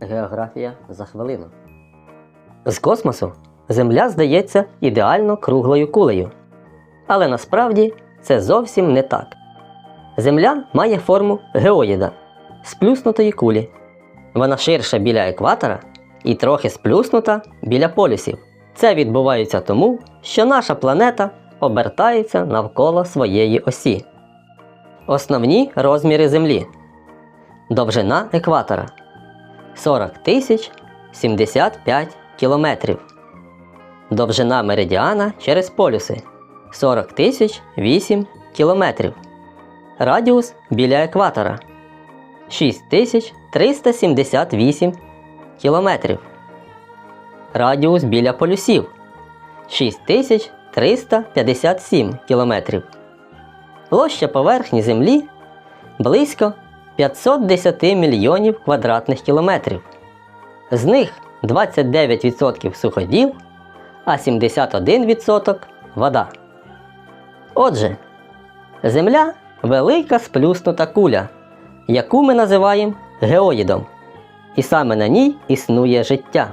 Географія за хвилину. З космосу Земля здається ідеально круглою кулею. Але насправді це зовсім не так. Земля має форму геоїда сплюснутої кулі. Вона ширша біля екватора і трохи сплюснута біля полюсів. Це відбувається тому, що наша планета обертається навколо своєї осі. Основні розміри Землі. Довжина екватора 40 тисяч 75 кілометрів. Довжина меридіана через полюси 40 тисяч 8 кілометрів. Радіус біля екватора 6378 кілометрів. Радіус біля полюсів 6357 кілометрів. Площа поверхні Землі близько 510 мільйонів квадратних кілометрів. З них 29% суходіл, а 71% вода. Отже, Земля велика сплюснута куля, яку ми називаємо геоїдом. І саме на ній існує життя.